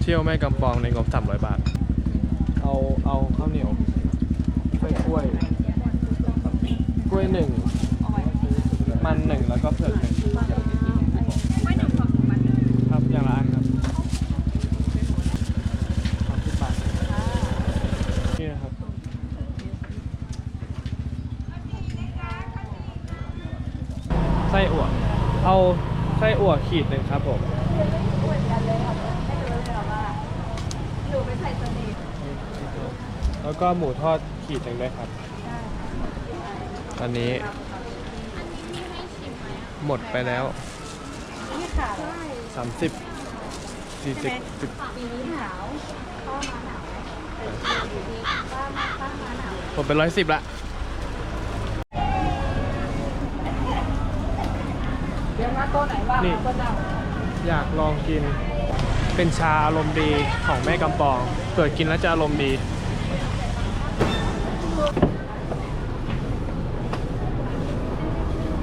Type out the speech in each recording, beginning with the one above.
เที่ยวแม่กำปองในงบ300 บาท เอาเอาข้าวเหนียวไส้กล้วยกล้วยหนึ่งมันหนึ่งแล้วก็เผือกหนึ่งไม่หนึ่งของมันหนึ่งครับอย่างละอันครับสามสิบบาทนี่นะครับไส้อั่วเอาไส้อั่วขีดหนึ่งครับผม เหมือนกันเลยค่ะให้ดูเลยว่าหนูไปใส่เสน่ห์ แล้วก็หมูทอดขีดหนึ่งด้วยครับ ตอนนี้หมดไปแล้ว นี่ค่ะ30 40 10ปีนี้หนาวเข้ามาหนาวแต่ปีนี้ป้ามาป้ามาหนาวผมเป็นร้อยสิบละเดี๋ยวมาตัวไหนบ้างนี่ตัวเจ้าอยากลองกิน เป็นชาอารมณ์ดีของแม่กำปองเกิดกินแล้วจะอารมณ์ดี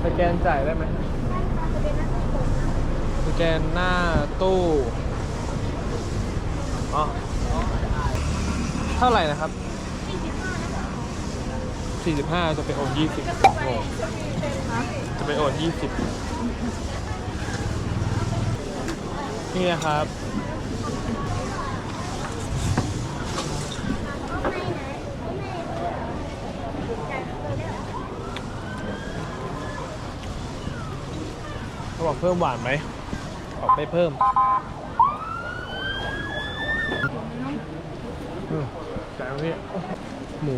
สแกนจ่ายได้ไหมสแกนหน้าตู้อ๋อเท่าไหร่นะครับ45 จะไปโอน20จะไปโอน20 นี่นะครับ บอกเพิ่มหวานไหมบอกไม่เพิ่มอืมจ่ายตรงนี้หมู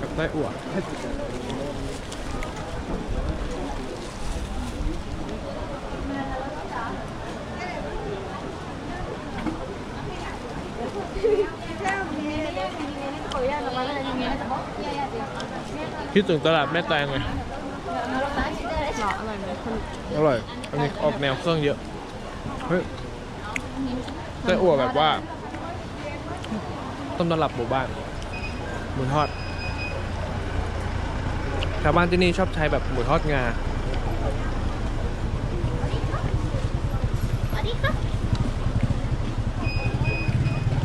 กับไส้อั่วคิดถึงตลาดแม่แตงเลย อร่อย อันนี้ออกแนวเครื่องเยอะ เฮ้ยไส้อั่วแบบว่า ต้มตำรับหมู่บ้านหมูทอด ชาวบ้านที่นี่ชอบใช้แบบหมูทอดงา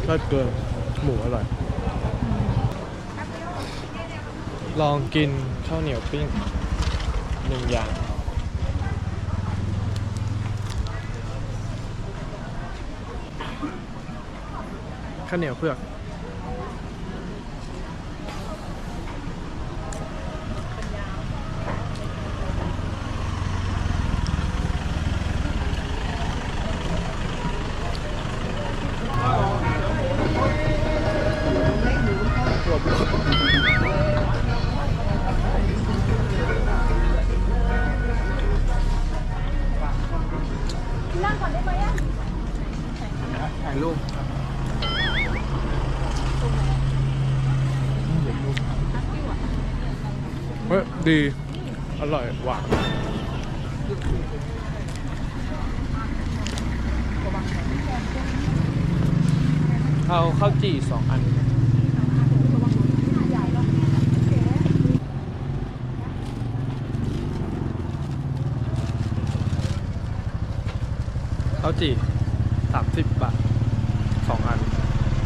ทอดเกินหมูอร่อย ลองกินข้าวเหนียวปิ้งหนึ่งอย่าง ข้าวเหนียวเผือกนั่งก่อนได้ไหมอะถ่ายรูป ฮ้ยดี อร่อยหวานเอาข้าวจี่สองอัน ข้าวจี่สามสิบบาทสองอัน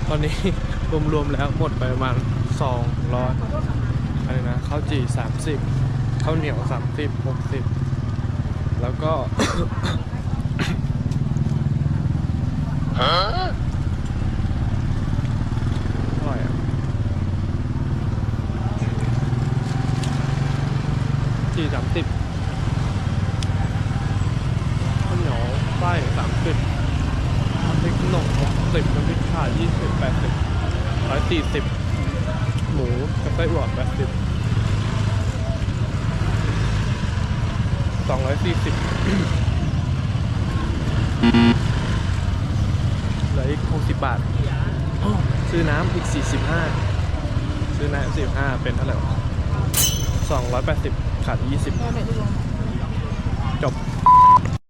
ตอนนี้ รวมๆแล้วหมดไปประมาณสองร้อย ไรนะข้าวจี่สามสิบข้าวเหนียวสามสิบหกสิบแล้วก็อร่อยอะจีสามสิบข้าวเหนียวไส้สามสิบน้ำพริกหนุ่มหกสิบน้ำพริกข่ายี่สิบแปดสิบร้อยสี่สิบหมูกับไส้อั่วแปดสิบ สองร้อยสี่สิบเหลืออีกหกสิบบาทอ้อซื้อน้ำอีกสี่สิบห้าซื้อน้ำสี่สิบห้าเป็นเท่าไหร่วะสองร้อยแปดสิบขาดยี่สิบจบ